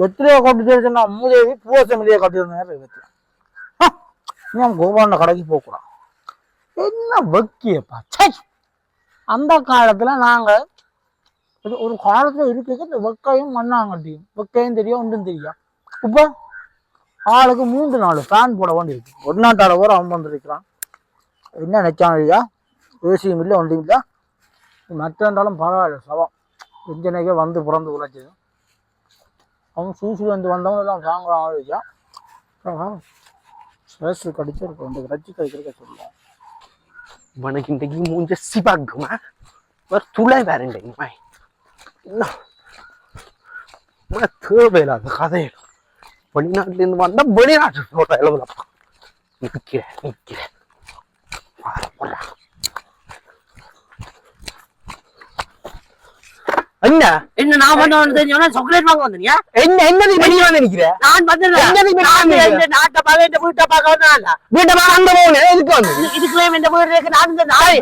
வெத்திலையை கொண்டு தெரிஞ்சுன்னா மூதேவி பூசமிலியை கட்டிருந்தேன் வெத்தில நான் கோபாண்ட கடைக்கு போகக்கூடாது என்ன வக்கியப்பா? சை அந்த காலத்தில் நாங்கள் ஒரு காலத்தில் காலத்துல இருக்குது இந்த வெக்கையும் மண்ணாங்கட்டியும் வெக்கையும் தெரியும் ஒன்றும் தெரியும் இப்போ ஆளுக்கு மூன்று நாலு ஃபேன் போட வேண்டியிருக்கு ஒரு நாட்டால் கூட அவன் வந்துருக்கிறான். என்ன நினைச்சான் இல்லையா ஏசியும் இல்லை ஒன்றும் இல்லை. மற்ற இருந்தாலும் பரவாயில்ல சவம். எஞ்சனைக்கே வந்து பிறந்து உழைச்சது. அவங்க சூசு வந்து வந்தவங்க எல்லாம் சாங்கிறான் ஆளுச்சான் சேசு கடிச்சு இருக்க வந்து ரச்சி கடிக்கிறக்க சொல்லுவான் உனக்கு இன்றைக்கு மூஞ்ச சிபாக்குமா? ஒரு துளை வேற இன்றைக்கு என்ன? தேவையில்லாத கதை வெளிநாட்டிலேருந்து வந்தா வெளிநாட்டு போட்ட அளவுலப்பா நிற்கிறேன் நிற்கிறேன் வார போடுறா என்ன? என்ன நான் பண்ண வந்து தெரிஞ்சவனா? சாக்லேட் வாங்க வந்தீங்க என்ன என்ன நீ வெளியே வந்து நிக்கிற? நான் வந்து எங்க நீ நான் இந்த நாட்டை பார்க்க இந்த வீட்டை பார்க்க வந்தேன்ல வீட்டை வா அந்த போன எதுக்கு வந்து? இதுக்குள்ளே இந்த வீடு இருக்கு நான் இந்த நாய்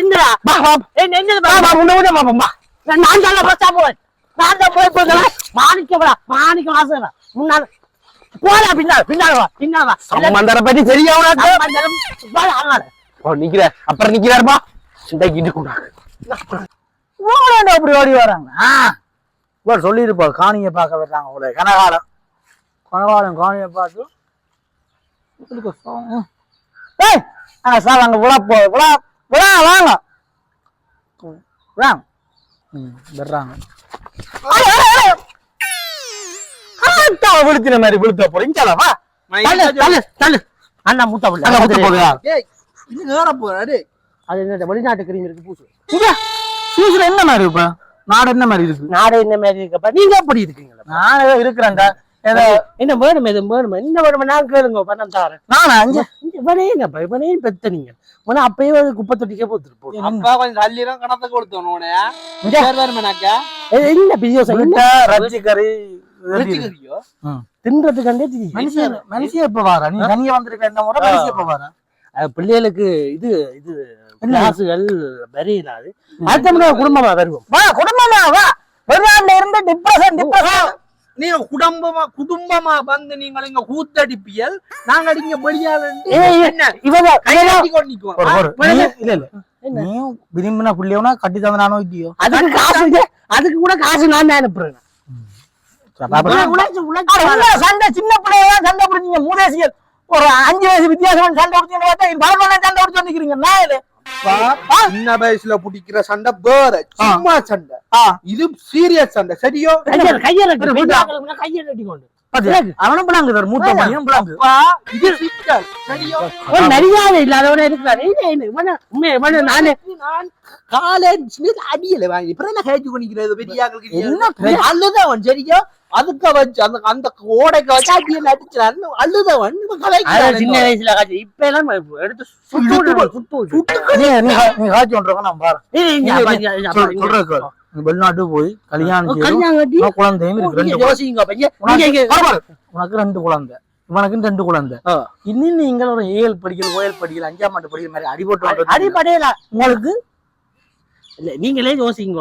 என்னடா வா வா. என்ன வா வா. உன்னை வா வா. நான் தான் தான் போய் போகிறேன் மாணிக்கவடா மாணிக்க வாசகடா முன்னால போடா பின்னால பின்னால வா பின்னால வா. சம்பந்தரை பத்தி சரியா உனக்கு. ஓ நிக்கிற. அப்புறம் நிக்கிறாருப்பா இந்த இடு கூட. இவங்களே அப்படி ஓடி வராங்க? இவர் சொல்லியிருப்பார் காணியை பார்க்க வர்றாங்க உடைய கனகாலம். கனகாலம் காணியை பார்த்து. ஏய் ஆ சார் அங்கே விழா போ விழா விழா வாங்க. வாங்க. ம் வர்றாங்க. விழுத்தின மாதிரி விழுத்த போற இஞ்சால வா. தள்ளு தள்ளு தள்ளு. அண்ணா மூத்தா. அங்க முத்த போகுதா அது என்ன வெளிநாட்டு கிரீம் இருக்கு பூசு. சூசில் என்ன மாதிரி இப்ப நாடு என்ன மாதிரி இருக்கு? நாடு என்ன மாதிரி இருக்கப்ப? நீங்க எப்படி இருக்கீங்களா? நான் ஏதோ இருக்கிறேன்டா. ஏதோ என்ன வேணும் எது வேணும்? என்ன வேணும்? நான் கேளுங்க பணம் தாரேன். நானா? அஞ்சு இவனேங்கப்பா இவனே பெத்த நீங்க. உன அப்பயே குப்பை தொட்டிக்கே போத்துட்டு அப்பா கொஞ்சம் தள்ளிடும் கணத்தை கொடுத்தோம் வருமானாக்கா என்ன பிரியோசம் விட்டா ரஜி கறி வச்சுக்கிறியோ தின்றதுக்கு கண்டே தெரியும் மனுஷன் மனுஷன் எப்ப வாரா? நீ தனியா வந்திருக்க இந்த முறை மனுஷன் எப்ப வாரா? பிள்ளைகளுக்கு இது இது கிளாஸுகள் வரையிலாது அடுத்த குடும்பமா வருவோம். வா குடும்பமா வா. வெளிநாட்டுல இருந்து டிப்ரெஷன் டிப்ரெஷன் நீங்க குடும்பமா குடும்பமா வந்து நீங்கள் இங்க கூத்தடிப்பியல் நாங்க இங்க வெளியால ஒரு ஒரு நீ- இல்ல இல்ல. நீ விரும்பின புள்ளியவனா கட்டி தந்தனானோ இல்லையோ அதுக்கு காசு. அதுக்கு கூட காசு நான் தான் அனுப்புறேன். சண்டை சின்ன பிள்ளையா சண்டை பிடிச்சீங்க. மூதேசியல் ஒரு அஞ்சு வயசு வித்தியாசம் சண்டை பிடிச்சீங்க சண்டை பிடிச்சு வந்துக்கிறீங்க. நான் சின்ன வயசுல பிடிக்கிற சண்டை வேற. சும்மா சண்டை. இது சீரியஸ் சண்டை. சரியோ? கையில் கையில் அவனும் பிளாங்கு சார் மூத்த பையன் பிளாங்கு. ஒரு மரியாதை இல்லாதவன இல்ல, இவன உண்மை இவன நானே நான் காலேஜ் அடியல வாங்கி அப்புறம் என்ன கேட்டு பண்ணிக்கிறது பெரியாக்களுக்கு என்ன பிரச்சனை? அழுதவன் சரியா? அதுக்க வச்சு அந்த அந்த ஓடைக்க வச்சு அடியல அடிச்சான் சின்ன வயசுல இப்ப எல்லாம் எடுத்து சுட்டு சுட்டு. நீ நான் பாரு. சொல்றேன் வெளிநாட்டுக்கு போய் கல்யாணம் குழந்தையும் உனக்கு ரெண்டு குழந்தை. இவனுக்கு ரெண்டு குழந்தை. இன்னும் நீங்கள் ஒரு ஏழு படிக்கல ஓயல் படிக்கல அஞ்சாம் ஆண்டு படிக்கிற மாதிரி அடிபட்டு அடிப்படையில உங்களுக்கு? இல்ல நீங்களே யோசிங்க.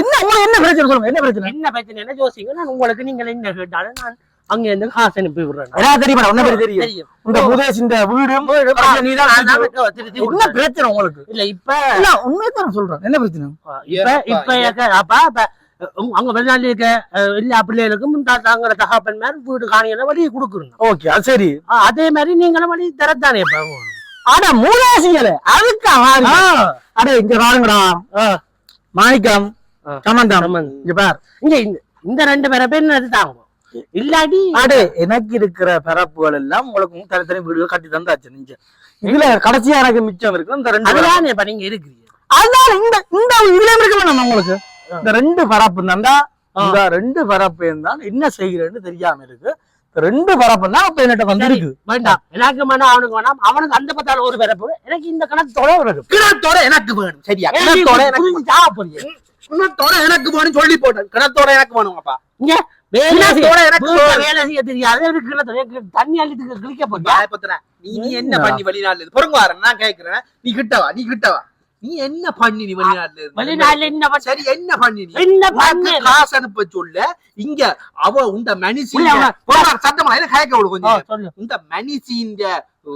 என்ன என்ன பிரச்சனை சொல்லுங்க என்ன பிரச்சனை? என்ன பிரச்சனை என்ன யோசிங்க. நான் உங்களுக்கு நீங்க என்ன கேட்டாலும் நான் அங்க இருந்து காசு அனுப்பி விடுறேன் என்ன தெரியுமா? உன்ன பேர் தெரியும். இந்த முதேஷ் இந்த வீடும் என்ன. பிரச்சனை உங்களுக்கு? இல்ல இப்ப இல்ல உண்மையை தான் சொல்றேன். என்ன பிரச்சனை? இப்ப இப்ப இருக்க- அப்பா அங்க வெளிநாட்டுல இருக்க எல்லா பிள்ளைகளுக்கும் தாங்கிற தகப்பன் மாதிரி வீடு காணிகளை வழி கொடுக்குறோம். ஓகே அது சரி. அதே மாதிரி நீங்களும் வழி தரத்தானே இப்ப ஆனா மூலாசியல அதுக்கு. அட இங்க பாருங்கடா. மாணிக்கம் சம்மந்தம். இங்க பார். இங்க இந்த இந்த ரெண்டு பேரை பேர் தாங்க இல்லாட்டி அடே எனக்கு இருக்கிற பிறப்புகள் எல்லாம் உங்களுக்கு தனித்தனி வீடுகள் கட்டி தந்தாச்சு நீங்க. இதுல கடைசியா எனக்கு மிச்சம் இருக்கு இந்த ரெண்டு. அதுதான் இப்ப நீங்க இருக்கிறீங்க. அதனால இந்த இந்த இதுல இருக்க வேணாம் உங்களுக்கு. இந்த ரெண்டு பரப்பு தான்டா இந்த ரெண்டு பரப்பு இருந்தால் என்ன செய்கிறேன்னு தெரியாம இருக்கு. ரெண்டு பரப்பு தான் இப்ப என்கிட்ட வந்திருக்கு. வேண்டாம். எனக்கு வேணாம் அவனுக்கு வேணாம். அவனுக்கு அந்த பத்தால ஒரு பிறப்பு. எனக்கு இந்த கணத்தோட ஒரு கிணத்தோட எனக்கு வேணும். சரியா? எனக்கு கிணத்தோட எனக்கு புரிஞ்சு சாக போறீங்க கிணத்தோட எனக்கு வேணும் சொல்லி போட்டேன். கிணத்தோட எனக்கு வேணும் அப்பா. இங்க வேலை செய்ய- தெரியாது. தண்ணி கிழிக்க போறியா? பயப்பத்துறேன் நீ நீ என்ன பண்ணி வெளிநாட்டுல பொறுங்க நான் கேக்குறேன். நீ கிட்டவா நீ கிட்டவா நீ என்ன பண்ணி நீ வெளிநாட்டுல? வெளிநாட்டுல என்ன சரி என்ன பண்ணி என்ன பண்ண? காசு அனுப்ப சொல்ல. இங்க அவ உண்ட மனுஷி புள்ள, அவ- சத்தமா? என்ன கேட்க விடு கொஞ்சம். இந்த மனுஷின்ற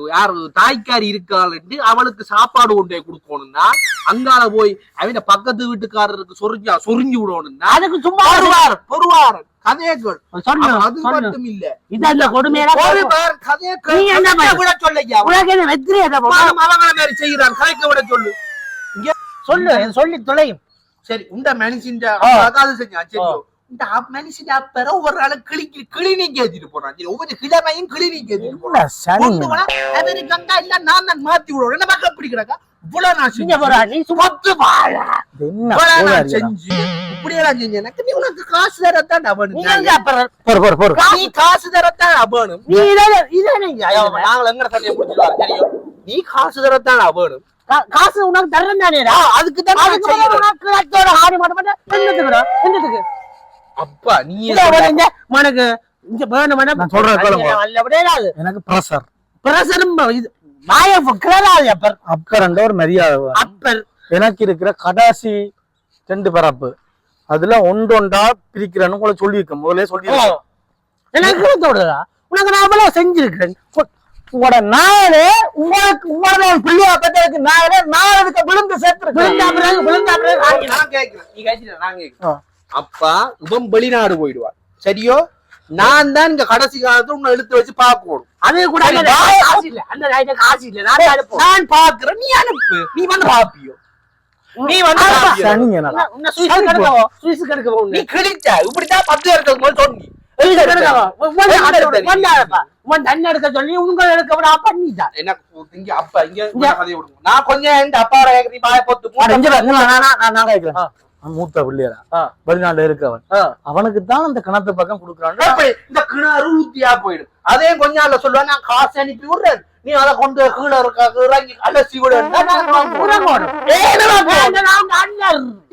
யாரு தாய்க்காரி இருக்காள்ட்டு அவளுக்கு சாப்பாடு கொண்டு கொடுக்கணும்னா அங்கால போய் அவன் பக்கத்து வீட்டுக்காரருக்கு சொரிஞ்சா சொரிஞ்சு விடணும்னா அதுக்கு சும்மா பொறுவார் பொறுவார் கதையேக்கள். அது மட்டும் இல்ல கதையேக்கள் நீ என்ன விட சொல்லையா? அவங்கள மாதிரி செய்யறான் கதைக்க விட சொல்லு. சொல்லு சொல்லி தொலையும். சரி உண்ட மனுஷன். அதாவது செஞ்சா சரி இந்த. மனுஷன் அப்பற ஒவ்வொரு ஆளு கிளிக்கு கிளினிக் ஏத்திட்டு போறான். சரி ஒவ்வொரு கிழமையும் கிளினிக் ஏத்திட்டு போறான். அவருக்கு அங்க இல்ல நான் மாத்தி விடுவோம். என்ன பக்கம் அப்படி கிடக்கா இவ்வளவு நான் நீங்க செஞ்சு போறா நீ சும்மா வாழா. நான்? செஞ்சு இப்படியெல்லாம் செஞ்சு எனக்கு நீ உனக்கு காசு தரத்தான் அவனு நீ எங்க அப்புறம் பொறு பொறு பொறு நீ காசு தரத்தான் அவனும் நீ இதானே இதானே நாங்கள் எங்க முடிச்சுடுவாங்க தெரியும். நீ காசு தரத்தான் அவனும் கா- காசு உனக்கு தானேடா அதுக்கு தான் உனக்கு லட்சோட ஆடி மாட்ட மாட்டேன் அப்பா நீ வர இங்க. வேணும் வேணும் சொல்றேன் எனக்கு ப்ரெஷர் பிரசரும் இது. வாய கிளறாது அப்பர். அப்ப ரெண்டு ஒரு மரியாதை. அப்பர். எனக்கு இருக்கிற கடைசி ரெண்டு பரப்பு. அதுல ஒன்று ஒன்றா பிரிக்கிறேன்னு உங்களை சொல்லியிருக்கேன். முதல்ல. சொல்லியிருக்கேன். எனக்கு தோடுதா உனக்கு நான் அவ்வளவு செஞ்சிருக்கிறேன். உங்களோட நாயனே உங்களுக்கு உங்களோட பிள்ளையா பெற்றதுக்கு நாயனே நாயனுக்கு விழுந்து பிறகு விழுந்தா பிறகு. ஆகிடும். நான் கேட்கிறேன். நீ கேட்கிறேன் நான் கேட்கிறேன். அப்பா இவன் வெளிநாடு போயிடுவான். சரியோ? நான் தான் இங்க கடைசி காலத்துல உன்னை இழுத்து வச்சு பார்க்கணும். அது கூட காசு இல்ல. அந்த காசு இல்ல. நான் நான் பாக்குறேன் நீ அனுப்பு. நீ வந்து பாப்பியோ. நீ வந்து சுவிஸ் கெடுக்கவோ சுவிஸ் கெடுக்கவோ நீ கிழிச்ச? இப்படித்தான் பத்து இடத்துக்கு போய் சொன்னி. எடுத்த. அப்பா இங்க நான் கொஞ்சம் அப்பா நான் மூத்த பிள்ளையரா ஆ. வெளிநாட்டுல இருக்கவன் அவனுக்கு தான் அந்த கிணத்து பக்கம் கொடுக்குறான் இந்த கிணறு ஊத்தியா போயிடும் அதே கொஞ்சம் நாள்ல சொல்லுவேன் நான் காசு அனுப்பி விடுறேன் நீ அதை கொண்டு கீழே இருக்க இறங்கி அலசி விடு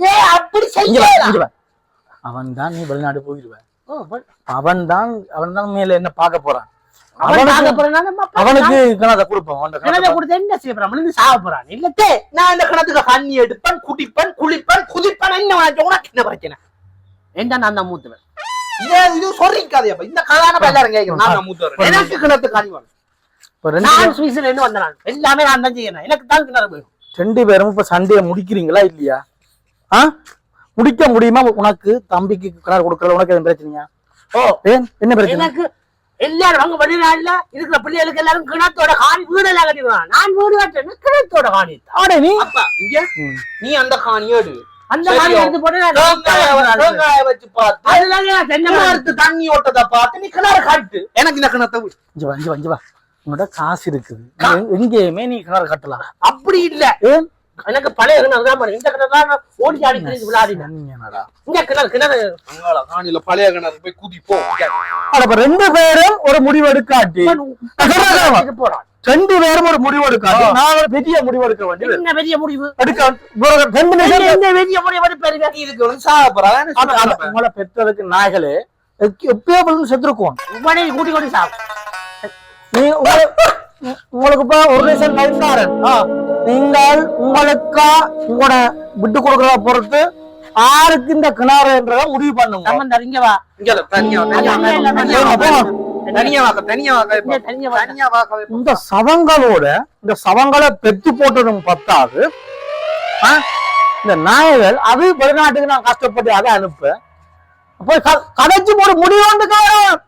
ஏ அப்படி செய்ய. அவன் தான் நீ வெளிநாடு போயிடுவேன் அவன் தான் அவன் தான் மேல என்ன பார்க்க போறான் அவனுக்கு கிணத்தை கொடுப்போம் கிணத்தை கொடுத்து என்ன செய்ய போறான்? சாக போறான். இல்லத்தே நான் இந்த கிணத்துக்கு தண்ணி எடுப்பேன் குடிப்பேன் குளிப்பேன் குதிப்பேன் என்ன உனக்கு என்ன பிரச்சனை? என்ன நான் தான் மூத்துவேன்? இதே இது சொல்லிக்காதேப்பா இந்த கதான எல்லாரும் கேட்கிறேன் நான் தான் மூத்தவர் எனக்கு கிணத்துக்கு நான் சுவிஸ்ல இருந்து வந்தேன். எல்லாமே நான் தான் செய்யணும் எனக்கு தான் கிணறு போயிடும் ரெண்டு பேரும் இப்ப சண்டையை முடிக்கிறீங்களா இல்லையா? ஆ? முடிக்க முடியுமா? உனக்கு தம்பிக்கு கிணறு கொடுக்கறது உனக்கு எதுவும் பிரச்சனையா? ஓ. என்ன பிரச்சனை? எனக்கு எல்லாரும் அங்க வெளிநாட்டுல இருக்கிற பிள்ளைகளுக்கு எல்லாரும் கிணத்தோட காணி வீடு எல்லாம் கட்டிடுவாங்க. நான் வீடு கட்டுறேன் கிணத்தோட காணி. ஆடே நீ. அப்பா இங்க. நீ அந்த காணியை எடு. அந்த காணி எடுத்து போட்டு வச்சு பார்த்து அதுல தென்னை கிணறு தண்ணி ஓட்டதை பார்த்து நீ கிணறு காட்டு. எனக்கு இந்த கிணத்தை இங்க வா இங்க வா உன்னோட காசு இருக்குது. எங்க- எங்கேயுமே நீ கிணறு கட்டலாம். அப்படி இல்ல. எனக்கு பழைய கிணறு தான் பாரு. இந்த கிணறு தான் ஓடி ஆடி திரிஞ்சு விளையாடினேன். இந்த கிணறு கிணறு காணியில பழைய கிணறு போய் குதிப்போம் ரெண்டு பேரும் ஒரு முடிவு எடுக்காட்டி போறான். ரெண்டு பேரும் ஒரு முடிவு எடுக்காட்டி நான் பெரிய முடிவு எடுக்க வேண்டியது. என்ன பெரிய முடிவு? எடுக்க ரெண்டு நிமிஷம் என்ன பெரிய முடிவு எடுப்பீங்க இதுக்கு வந்து அது- அது உங்களை பெற்றதுக்கு நாய்களே எப்~ எப்பயோ செத்துருக்கோம். உடனே கூட்டி கூட்டி சாப்பிடும் நீ உங்களுக்கு இப்ப ஒரு நிமிஷம் கைத்தாரன் நீங்கள் உங்களுக்கா உங்களோட விட்டு கொடுக்கறத பொறுத்து யாருக்கு இந்த கிணறுன்றத முடிவு பண்ணுங்க. சம்பந்தம் இங்க வா. இங்க தனியா இந்த சவங்களோட இந்த சவங்களை பெத்து போட்டதும் பத்தாது? இந்த நாய்கள் அது வெளிநாட்டுக்கு நான் கஷ்டப்பட்டு அதை அனுப்ப. போய் க- கடைச்சு போடு காணும்.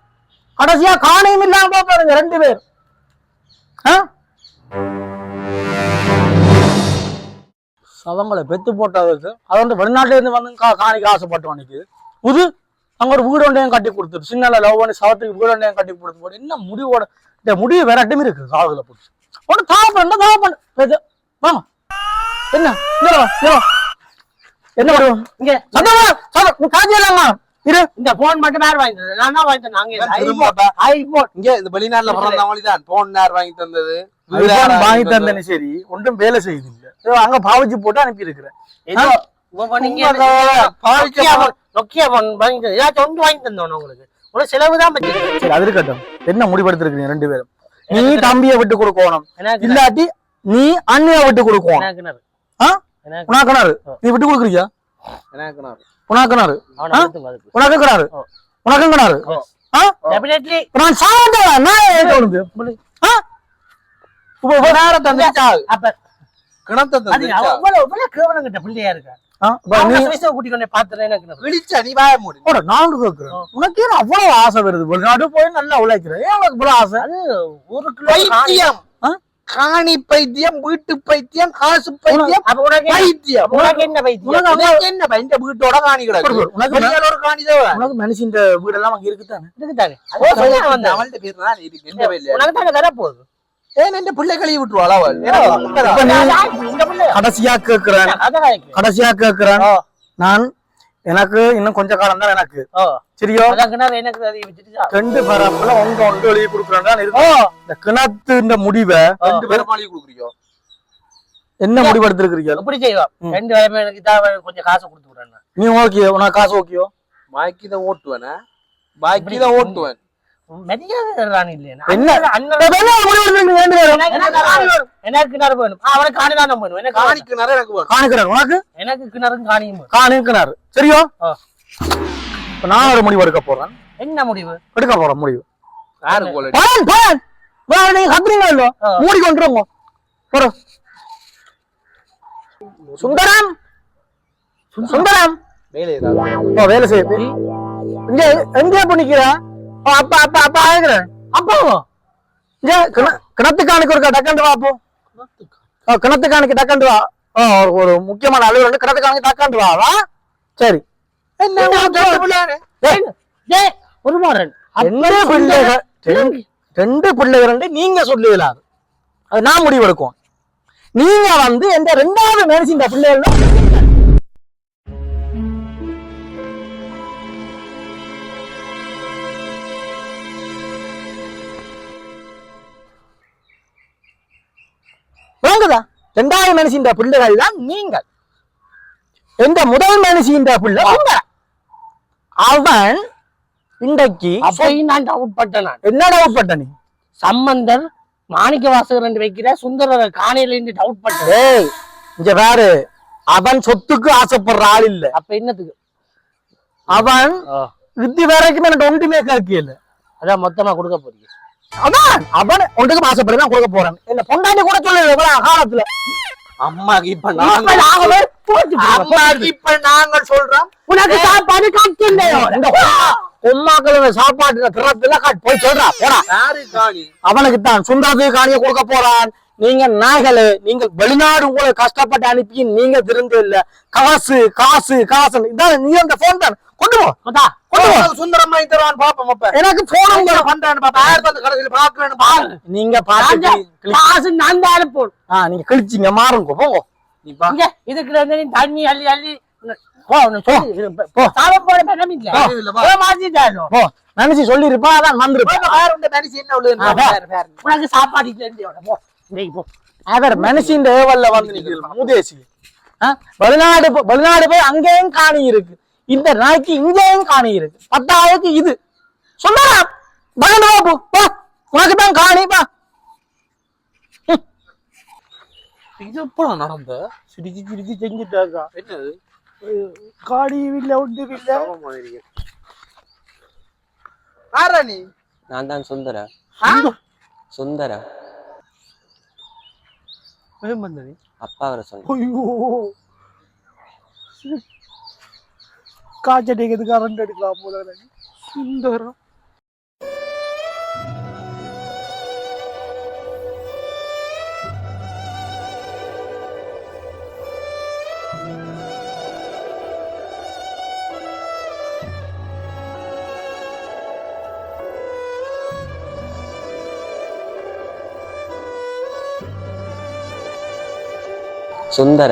கடைசியா காணையும் இல்லாம பாருங்க ரெண்டு பேர். ஆ? சவங்களை பெத்து போட்டதுக்கு அது வந்து வெளிநாட்டுல இருந்து வந்து கா- காணிக்கு ஆசைப்பட்டு நிக்குது புது அங்க ஒரு வீடு ஒன்றையும் கட்டி கொடுத்துரு சின்ன லவ் பண்ணி சவத்துக்கு வீடு ஒன்றையும் கட்டி கொடுத்து போட்டு என்ன முடிவோட இந்த முடிவு வேற இடமே இருக்கு காதுல போட்டு. ஒன்று தாவப்பண்ண தாவப்பண்ண வாங்க என்ன? இங்க வா, இங்க வா. என்ன பண்ணுவோம் இங்க. காஞ்சிடலாமா இரு. இந்த போன் மட்டும் யார் வாங்கி தந்தது நான் தான் வாங்கி தந்தேன் ஐபோன் இங்க இந்த வெளிநாட்டுல பிறந்தவங்க தான் போன் நேர் வாங்கி தந்தது வாங்கி தந்தேன்னு சரி. ஒன்றும் வேலை செய்யுது. அங்க பாவிச்சு போட்டு அனுப்பி இருக்கிறேன் ஏதாச்சும் ஒன்று வாங்கி தந்தோம் உங்களுக்கு. உங்களுக்கு செலவு தான் சரி அது இருக்கட்டும். என்ன முடிவெடுத்திருக்கீங்க ரெண்டு பேரும்? நீ தம்பியை விட்டு கொடுக்கணும். இல்லாட்டி நீ அண்ணியை விட்டு கொடுக்கணும். எனக்கு கிணறு? ஆ? எனக்கு உனக்கு கிணறு. நீ விட்டு கொடுக்குறியா? எனக்கு நான் உனக்கு கிணறு. அவனை ஆ? அழுத்தும் அதுக்கு. உனக்கு கிணறு. ஓ. உனக்கு கிணறு. ஆ? Definitely. இப்ப நான் சாப்பிட்டா நான் ஏன் உனக்கு ஆ? இப்போ கிணறு தந்துச்சா அப்ப கிணத்தை அது அவ்வளவு அவ்வளவு கேவலம் கிட்ட பிள்ளையா இருக்கா. உனக்கு அவ்வளவு ஆசை வருது? வெளிநாடு போய் நல்லா உழைக்கிறேன் இவ்வளவு ஆசை? அது ஒரு கிலோ காணி. பைத்தியம் பைத்தியம் வீட்டு பைத்தியம் காசு பைத்தியம் பைத்தியம். உனக்கு என்ன பைத்தியம்? அவ்வளவு- என்ன பை- இந்த வீட்டோட காணி கிடக்கு. உனக்கு காணி தேவை. உனக்கு மனுஷன் வீடெல்லாம் அங்க இருக்குதானே? இருக்குதானே. அவள்கிட்ட பேர் தான் இருக்கு என்ன வேலை உனக்கு தானே தர போகுது? ஏன் இந்த பிள்ளை கழுவி விட்டுருவாள் அவள்? கடைசியா எனக்கு. கடைசியா கேட்கிறேன் ஓ, நான் எனக்கு இன்னும் கொஞ்ச காலம் தான் எனக்கு. ஓ. சரியோ? ரெண்டு பரப்புல ஒன்று ஒன்று எழுதி கொடுக்குறேன் இந்த கிணத்து இந்த முடிவை ரெண்டு பேரும் மாளிகை கொடுக்குறீங்க? என்ன முடிவு எடுத்திருக்கிறீங்க? எப்படி செய்வோம். ரெண்டு வேலைமே எனக்கு தான் கொஞ்சம் காசு கொடுத்து விடுறேன் நீ ஓகே? உனக்கு காசு ஓகேயோ? பாக்கி தான் ஓட்டுவேன். பாக்கி தான் ஓட்டுவேன். இப்ப. எனக்கு கிணறு வேணும். எனக்கு கிணறு காணி தான் வேணும். எனக்கு காணி காணிக்கு நிறைய எனக்கு வேணும். காணிக்கிறார் உனக்கு? எனக்கு கிணறும் காணியும் வேணும். காணிக்கிறார் சரியோ. இப்ப நான் ஒரு முடிவு எடுக்க போறேன். என்ன முடிவு? எடுக்க போறேன் முடிவு. பலன் பலன் வேற நீங்க கத்துறீங்க இல்ல ஆ. மூடி கொண்டுருங்க. போறோம் சுந்தரம்? சுந்தரம். வேலை வேலை செய்ய இங்க எங்க பண்ணிக்கிற அப்பா அப்பா அப்பா ஆகிறேன் அப்பாவோ இங்க கிண- கிணத்து காணிக்கு ஒரு டக்கண்டு வா அப்போ ஓ, கிணத்து காணிக்கு டக்கண்டு வா ஓ, ஒரு- முக்கியமான அலுவலர் வந்து கிணத்து காணிக்கு டக்கண்டு வா வா சரி ஒரு மாறன் ரெண்டு பிள்ளைகள் ரெண்டு- பிள்ளைகள் நீங்க சொல்லுவீங்களாது அது நான் முடிவு எடுக்கும் நீங்க வந்து எந்த ரெண்டாவது மேரிசின்ற பிள்ளைகள் விளங்குதா ரெண்டாவது மனுஷின்ற பிள்ளைகள் தான் நீங்கள். எந்த முதல் மனுஷின்ற பிள்ளை உங்க அவன் இன்றைக்கு அப்பையும் நான் டவுட் பட்டேன் நான்? என்ன டவுட் நீ? சம்பந்தர் மாணிக்க வாசகர் ரெண்டு வைக்கிற சுந்தரர் காணியில இருந்து டவுட் பட்டேன். இங்க பாரு. அவன் சொத்துக்கு ஆசைப்படுற ஆள் இல்ல. அப்ப என்னத்துக்கு? அவன் இது வரைக்கும் எனக்கு ஒன்றுமே கேட்கல. அதான் மொத்தமா கொடுக்க போறீங்க. அதான் அவன் ஒன்றுக்கும் ஆசைப்பட்டு தான் கொடுக்க போறான். என்ன பொண்டாட்டி கூட சொல்லல இவ்வளவு காலத்துல அம்மாக்கு இப்ப இப்ப நாங்க நாங்க போய் போட்டு போடுவோம். அம்மாக்கு இப்ப நாங்கள் சொல்றோம். உனக்கு சாப்பாடு காய்ச்சலையோ உம்மாக்கள் சாப்பாட்டு திறத்துல காட்டு. போய் சொல்றா போடா. அவனுக்கு தான் சுந்தரத்துக்கு காணிய கொடுக்க போறான். நீங்க நாகலு நீங்க வெளிநாடு உங்களை கஷ்டப்பட்டு அனுப்பி நீங்க திருந்து இல்ல. காசு காசு காசு இதான் நீ அந்த போன் தான். கொண்டு போ. கொண்டா கொண்டு போ. சுந்தரம் வாங்கி தருவான் பாப்போம் அப்ப. எனக்கு போன் பண்றான்னு பாப்பா ஆயிரத்தி அந்த கடைசியில் பாக்குறேன்னு பாரு நீங்க பாத்து காசு நான் தான் அனுப்போம் ஆ நீங்க கிழிச்சிங்க மாறுங்க. போங்க நீ பா. இங்க இதுக்குள்ள இருந்து தண்ணி அள்ளி அள்ளி போட நினைச்சு சொல்லிருப்பா அதான் வந்துருப்பா. உனக்கு சாப்பாடு அவர் மனுஷன் ஏவல்ல வந்து நிக்கிறது மூதேசி வெளிநாடு வெளிநாடு போய் அங்கேயும் காணி இருக்கு இந்த நாய்க்கு இங்கேயும் காணி இருக்கு பத்தாயிரத்துக்கு இது சொன்னா வா போ போ உனக்கு தான் காணி பா இது எப்பலாம் நடந்த சிரிச்சு சிரிச்சு செஞ்சுட்டாக்கா என்னது காடி இல்ல ஒன்று இல்ல நீ நான் தான் சுந்தர ஆ? சுந்தர வந்தது அப்பா அவரை சொன்ன ஐயோ காய்ச்சல் கரண்ட் எடுக்கலாம் போல சுந்தரம் சுந்தர